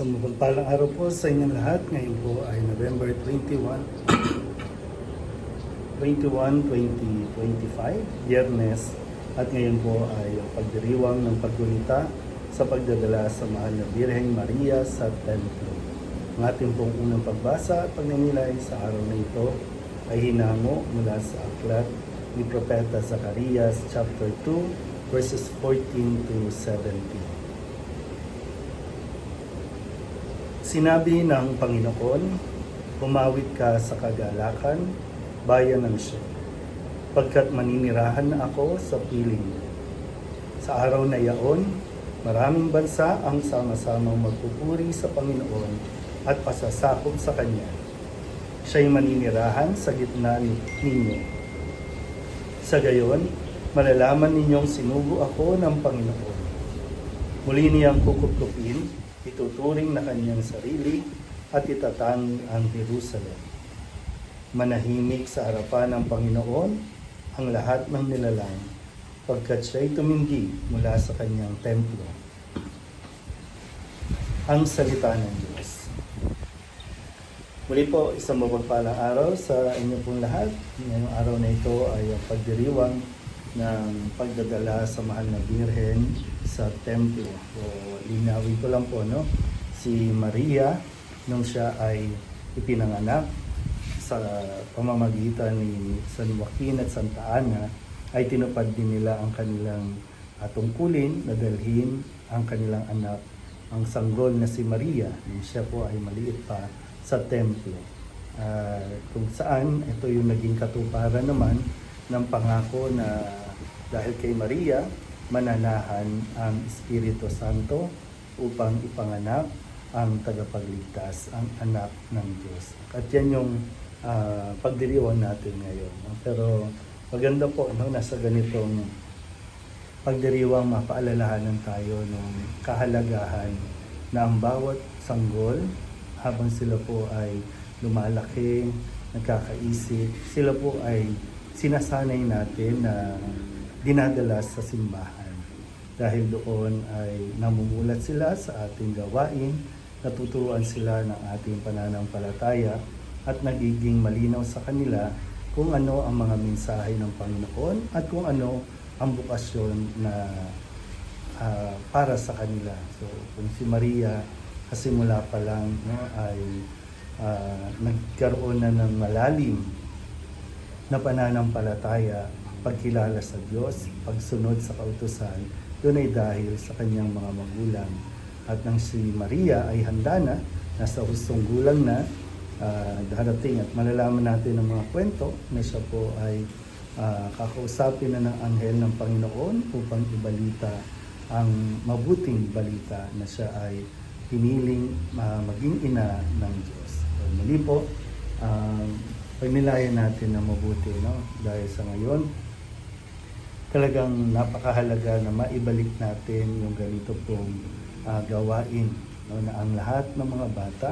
Sa mapagpalang araw po sa inyong lahat, ngayon po ay November 21, 21, 2025, Biyernes, at ngayon po ay ang pagdiriwang ng paggunita sa pagdadala sa mahal na Birheng Maria sa Templo. Ang ating pong unang pagbasa at pagninilay sa araw na ito ay hinango mula sa aklat ni Propeta Zacarias chapter 2 verses 14 to 17. Sinabi ng Panginoon, Pumawit ka sa kagalakan, bayan ng siya, pagkat maninirahan na ako sa piling mo. Sa araw na iyaon, maraming bansa ang sama-samang magpupuri sa Panginoon at pasasakop sa Kanya. Siya'y maninirahan sa gitna ni- ninyo. Sa gayon, malalaman ninyong sinugo ako ng Panginoon. Muli niyang kukuplupin, ituturing na kanyang sarili at itatangi ang Jerusalem. Manahimik sa harapan ng Panginoon ang lahat ng nilalang pagkat siya'y tumindi mula sa kanyang templo. Ang salita ng Diyos. Muli po, isang mapagpalang araw sa inyo pong lahat. Ngayong araw na ito ay ang pagdiriwang ng pagdadala sa mahal na Birhen sa templo. So, linawin ko lang po, no? Si Maria, nung siya ay ipinanganak sa pamamagitan ni San Joaquin at Santa Ana, ay tinupad din nila ang kanilang uh, na dalhin ang kanilang anak, ang sanggol na si Maria, nung siya po ay maliit pa sa templo. Ah, kung saan, ito yung naging katuparan naman ng pangako na dahil kay Maria, mananahan ang Espiritu Santo upang ipanganak ang tagapagligtas, ang anak ng Diyos. At yan yung ah, pagdiriwang natin ngayon. Pero maganda po, no, nasa ganitong pagdiriwang mapaalalahanan tayo ng kahalagahan na ang bawat sanggol habang sila po ay lumalaki, nagkakaisip, sila po ay sinasanay natin na dinadala sa simbahan. Dahil doon ay namumulat sila sa ating gawain, natuturuan sila ng ating pananampalataya at nagiging malinaw sa kanila kung ano ang mga mensahe ng Panginoon at kung ano ang bukasyon na ah, para sa kanila. So, kung si Maria, kasi mula pa lang no, ay ah, nagkaroon na ng malalim na pananampalataya, pagkilala sa Diyos, pagsunod sa kautusan, doon ay dahil sa kanyang mga magulang. At nang si Maria ay handa na, nasa hustong gulang na, ah, darating at malalaman natin ang mga kwento na siya po ay ah, kakausapin na ng anghel ng Panginoon upang ibalita ang mabuting balita na siya ay piniling ah, maging ina ng Diyos. So, muli po, um, pagnilayan natin na mabuti, no? Dahil sa ngayon, talagang napakahalaga na maibalik natin yung ganito pong ah, gawain, no? Na ang lahat ng mga bata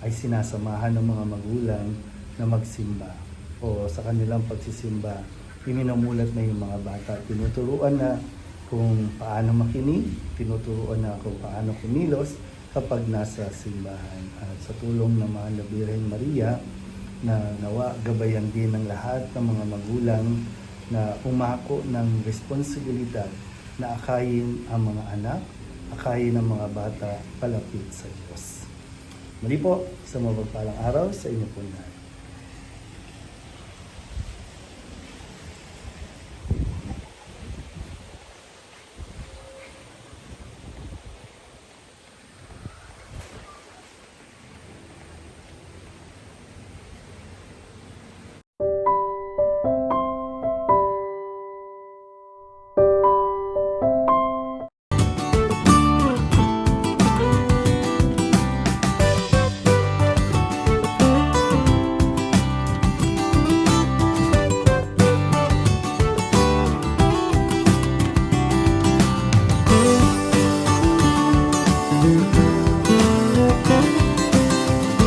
ay sinasamahan ng mga magulang na magsimba o sa kanilang pagsisimba, iminamulat na yung mga bata. Tinuturuan na kung paano makinig, tinuturuan na kung paano kumilos kapag nasa simbahan. At sa tulong ng na Birhen Maria, na nawa gabayan din ng lahat ng mga magulang na umako ng responsibilidad na akayin ang mga anak, akayin ang mga bata palapit sa Diyos. Muli po, sa mabagpalang araw sa inyo po lahat.